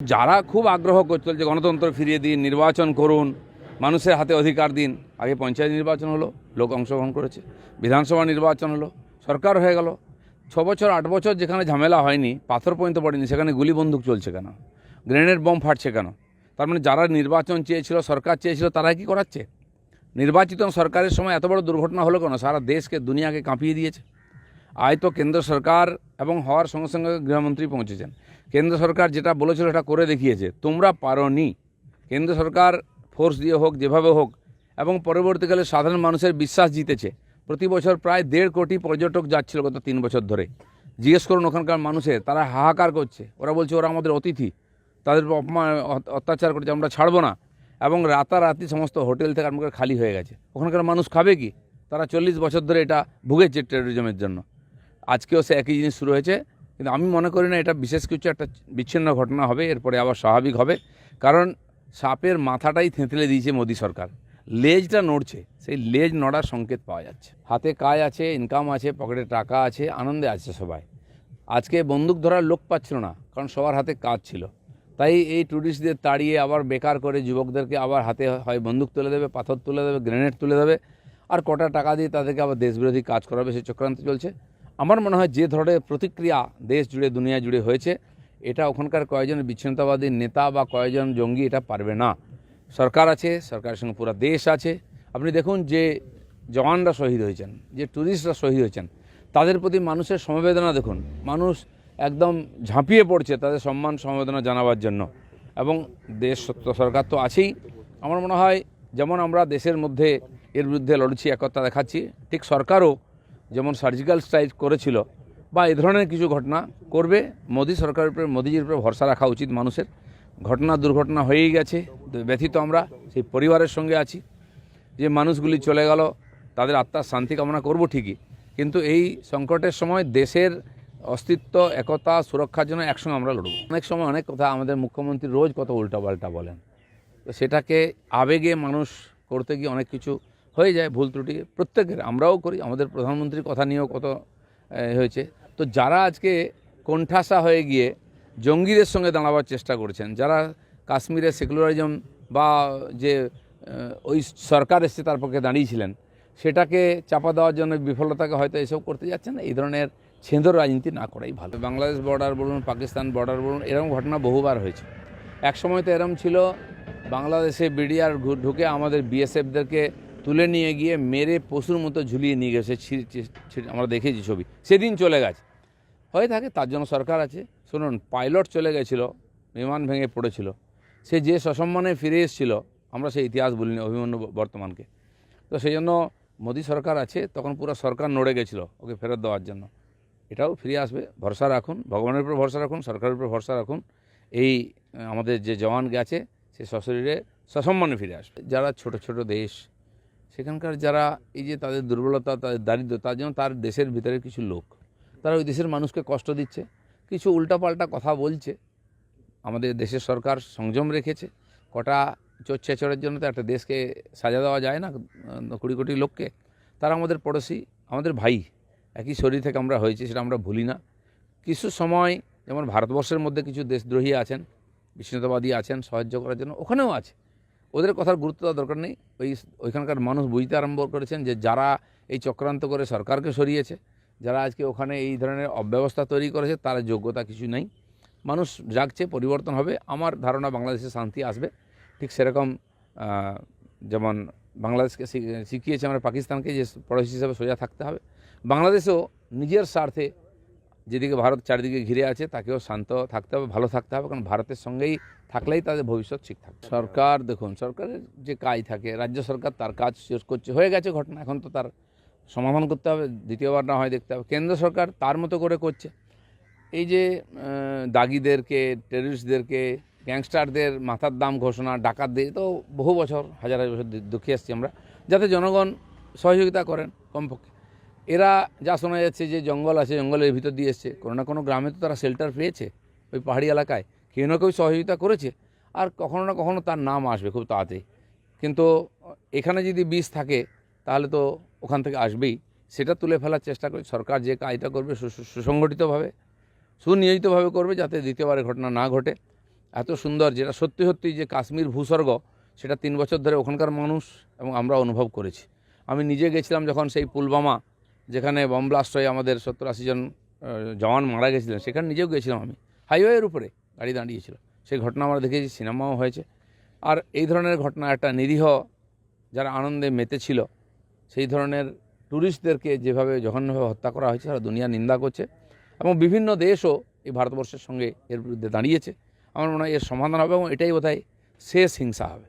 যারা খুব আগ্রহ করছিল যে গণতন্ত্র ফিরিয়ে দিন, নির্বাচন করুন, মানুষের হাতে অধিকার দিন। আগে পঞ্চায়েত নির্বাচন হলো, লোক অংশগ্রহণ করেছে। বিধানসভা নির্বাচন হলো, সরকার হয়ে গেল। ছ বছর, আট বছর যেখানে ঝামেলা হয়নি, পাথর পর্যন্ত পড়েনি, সেখানে গুলি বন্দুক চলছে কেন? গ্রেনেড বম ফাটছে কেন? তার মানে যারা নির্বাচন চেয়েছিল, সরকার চেয়েছিল, তারা কি করাচ্ছে? নির্বাচিত সরকারের সময় এত বড় দুর্ঘটনা হলো কেন? সারা দেশকে, দুনিয়াকে কাঁপিয়ে দিয়েছে। আয় তো কেন্দ্র সরকার এবং হওয়ার সঙ্গে সঙ্গে গৃহমন্ত্রী পৌঁছেছেন। কেন্দ্র সরকার যেটা বলেছিল সেটা করে দেখিয়েছে। তোমরা পারোনি। কেন্দ্র সরকার ফোর্স দিয়ে হোক, যেভাবে হোক, এবং পরবর্তীকালে সাধারণ মানুষের বিশ্বাস জিতেছে। প্রতি বছর প্রায় দেড় কোটি পর্যটক যাচ্ছিল গত তিন বছর ধরে। জিজ্ঞেস করুন ওখানকার মানুষের তারা হাহাকার করছে। ওরা বলছে, ওরা আমাদের অতিথি। তাদের অপমান অত্যাচার করছে, আমরা ছাড়বো না। এবং রাতারাতি সমস্ত হোটেল থেকে আরম্ভ করে খালি হয়ে গেছে। ওখানকার মানুষ খাবে কি? তারা চল্লিশ বছর ধরে এটা ভুগেছে টেরোরিজমের জন্য। আজকেও সে একই জিনিস শুরু হয়েছে। কিন্তু আমি মনে করি না এটা বিশেষ কিছু একটা বিচ্ছিন্ন ঘটনা হবে, এরপরে আবার স্বাভাবিক হবে। কারণ সাপের মাথাটাই থেঁতলে দিয়েছে মোদী সরকার। লেজটা নড়ছে, সেই লেজ নড়ার সংকেত পাওয়া যাচ্ছে। হাতে কাজ আছে ইনকাম আছে পকেটে টাকা আছে, আনন্দে আছে সবাই। আজকে বন্দুক ধরার লোক পাচ্ছিল না, কারণ সবার হাতে কাজ ছিল। তাই এই ট্যুরিস্টদের তাড়িয়ে আবার বেকার করে যুবকদেরকে আবার হাতে হয় বন্দুক তুলে দেবে, পাথর তুলে দেবে গ্রেনেড তুলে দেবে। আর কটা টাকা দিয়ে তাদেরকে আবার দেশবিরোধী কাজ করাবে, সে চক্রান্ত চলছে। আমার মনে হয় যে ধরনের প্রতিক্রিয়া দেশ জুড়ে, দুনিয়া জুড়ে হয়েছে, এটা ওখানকার কয়েকজন বিচ্ছিন্নতাবাদী নেতা বা কয়েকজন জঙ্গি এটা পারবে না। সরকার আছে, সরকারের সঙ্গে পুরো দেশ আছে। আপনি দেখুন যে জওয়ানরা শহীদ হয়েছেন, যে ট্যুরিস্টরা শহীদ হয়েছেন, তাদের প্রতি মানুষের সমবেদনা দেখুন। মানুষ একদম ঝাঁপিয়ে পড়ছে তাদের সম্মান, সমবেদনা জানাবার জন্য। এবং দেশ, সরকার তো আছেই। আমার মনে হয় যেমন আমরা দেশের মধ্যে এর বিরুদ্ধে লড়ছি, একতা দেখাচ্ছি, ঠিক সরকারও যেমন সার্জিক্যাল স্ট্রাইক করেছিল, বা এ ধরনের কিছু ঘটনা করবে, মোদী সরকারের উপরে, মোদীজির উপরে ভরসা রাখা উচিত মানুষের। ঘটনা, দুর্ঘটনা হয়েই গেছে ব্যথিত আমরা, সেই পরিবারের সঙ্গে আছি, যে মানুষগুলি চলে গেল, তাদের আত্মার শান্তি কামনা করব ঠিকই, কিন্তু এই সংকটের সময় দেশের অস্তিত্ব, একতা, সুরক্ষার জন্য একসঙ্গে আমরা লড়ব। অনেক সময় অনেক কথা আমাদের মুখ্যমন্ত্রী রোজ কত উল্টাপাল্টা বলেন। তো সেটাকে আবেগে মানুষ করতে গিয়ে অনেক কিছু হয়ে যায় ভুল ত্রুটি। প্রত্যেকের, আমরাও করি, আমাদের প্রধানমন্ত্রীর কথা নিয়েও কত হয়েছে। তো যারা আজকে কোণঠাসা হয়ে গিয়ে জঙ্গিদের সঙ্গে দাঁড়াবার চেষ্টা করছেন, যারা কাশ্মীরে সেকুলারিজম বা যে ওই সরকার এসছে তার পক্ষে দাঁড়িয়েছিলেন, সেটাকে চাপা দেওয়ার জন্য বিফলতাকে হয়তো এসব করতে যাচ্ছেন এই ধরনের ছেঁদর রাজনীতি না করাই ভালো। বাংলাদেশ বর্ডার বলুন, পাকিস্তান বর্ডার বলুন, এরকম ঘটনা বহুবার হয়েছে। এক সময় তো এরম ছিল, বাংলাদেশে বিডিআর ঢুকে আমাদের বিএসএফদেরকে তুলে নিয়ে গিয়ে মেরে পশুর মতো ঝুলিয়ে নিয়ে গেছে আমরা দেখেছি ছবি। সেদিন চলে গেছে। হয়ে থাকে, তার জন্য সরকার আছে। শুনুন, পাইলট চলে গেছিল, বিমান ভেঙে পড়েছিল। সে যে সসম্মানে ফিরে এসেছিল, আমরা সেই ইতিহাস বলিনি অভিমন্যু বর্তমানকে। তো সেই জন্য মোদী সরকার আছে, তখন পুরো সরকার নড়ে গেছিল ওকে ফেরত দেওয়ার জন্য। এটাও ফিরে আসবে, ভরসা রাখুন, ভগবানের উপর ভরসা রাখুন, সরকারের উপর ভরসা রাখুন। এই, আমাদের যে জওয়ান গেছে সে সশরীরে সসম্মানে ফিরে আসবে। যারা ছোট ছোট দেশ সেখানকার যারা এই যে তাদের দুর্বলতা, তাদের দারিদ্র, তার জন্য তার দেশের ভিতরে কিছু লোক। তারা ওই দেশের মানুষকে কষ্ট দিচ্ছে, কিছু উল্টাপাল্টা কথা বলছে। আমাদের দেশের সরকার সংযম রেখেছে। কটা চোর ছেচড়ের জন্য তো একটা দেশকে সাজা দেওয়া যায় না কুড়ি কোটি লোককে। তারা আমাদের পড়োশি, আমাদের ভাই, একই শরীর থেকে আমরা হয়েছি, সেটা আমরা ভুলি না। কিছু সময়, যেমন ভারতবর্ষের মধ্যে কিছু দেশদ্রোহী আছেন বিচ্ছিন্নতাবাদী আছেন, সাহায্য করার জন্য, ওখানেও আছে। ওদের কথার গুরুত্ব দেওয়ার দরকার নেই। ওই ওইখানকার মানুষ বুঝতে আরম্ভ করেছেন যে যারা এই চক্রান্ত করে সরকারকে সরিয়েছে, যারা আজকে ওখানে এই ধরনের অব্যবস্থা তৈরি করেছে, তার যোগ্যতা কিছু নেই। মানুষ জাগছে, পরিবর্তন হবে। আমার ধারণা বাংলাদেশে শান্তি আসবে। ঠিক সেরকম যেমন বাংলাদেশকে শিখিয়েছে আমরা পাকিস্তানকে যে পড়োশি হিসাবে সোজা থাকতে হবে। বাংলাদেশেও নিজের স্বার্থে যেদিকে ভারত চারিদিকে ঘিরে আছে, তাকেও শান্ত থাকতে হবে, ভালো থাকতে হবে, কারণ ভারতের সঙ্গেই থাকলেই তাদের ভবিষ্যৎ ঠিক থাকবে। সরকার, দেখুন, সরকারের যে কাজ থাকে, রাজ্য সরকার তার কাজ শেষ করছে, হয়ে গেছে ঘটনা, এখন তো তার সমাধান করতে হবে, দ্বিতীয়বার না হয় দেখতে হবে। কেন্দ্র সরকার তার মতো করে করছে। এই যে দাগিদেরকে টেরিস্টদেরকে গ্যাংস্টারদের মাথার দাম ঘোষণা, ডাকাতদের তো বহু বছর, হাজার হাজার বছর দেখে আসছি আমরা, যাতে জনগণ সহযোগিতা করেন কমপক্ষে। এরা যা শোনা যাচ্ছে যে জঙ্গল আছে, জঙ্গলের ভিতর দিয়ে এসছে, কোনো না কোনো গ্রামে তো তারা শেল্টার পেয়েছে, ওই পাহাড়ি এলাকায়। কেউ না কেউ সহযোগিতা করেছে, আর কখনো না কখনো তার নাম আসবে খুব তাড়াতাড়ি। কিন্তু এখানে যদি বিষ থাকে, তাহলে তো ওখান থেকে আসবেই। সেটা তুলে ফেলার চেষ্টা করে সরকার যে কাজটা করবে সুসংগঠিতভাবে, সুনিয়োজিতভাবে করবে যাতে দ্বিতীয়বারের ঘটনা না ঘটে। এত সুন্দর যেটা সত্যি সত্যি যে কাশ্মীর ভূস্বর্গ, সেটা তিন বছর ধরে ওখানকার মানুষ এবং আমরা অনুভব করেছি। আমি নিজে গেছিলাম যখন সেই পুলবামা যেখানে বম ব্লাস্ট হয়ে আমাদের সত্তর আশি জন জওয়ান মারা গেছিলেন, সেখানে নিজেও গেছিলাম আমি। হাইওয়ের উপরে গাড়ি দাঁড়িয়েছিল। সেই ঘটনা আমরা দেখেছি সিনেমাও হয়েছে। আর এই ধরনের ঘটনা একটা নিরীহ, যারা আনন্দে মেতেছিল, সেই ধরনের ট্যুরিস্টদেরকে যেভাবে জঘন্যভাবে হত্যা করা হয়েছে, সারা দুনিয়া নিন্দা করছে। এবং বিভিন্ন দেশও এই ভারতবর্ষের সঙ্গে এর বিরুদ্ধে দাঁড়িয়েছে। আমার মনে হয় এর সমাধান হবে এবং এটাই বোধহয় শেষ হিংসা হবে।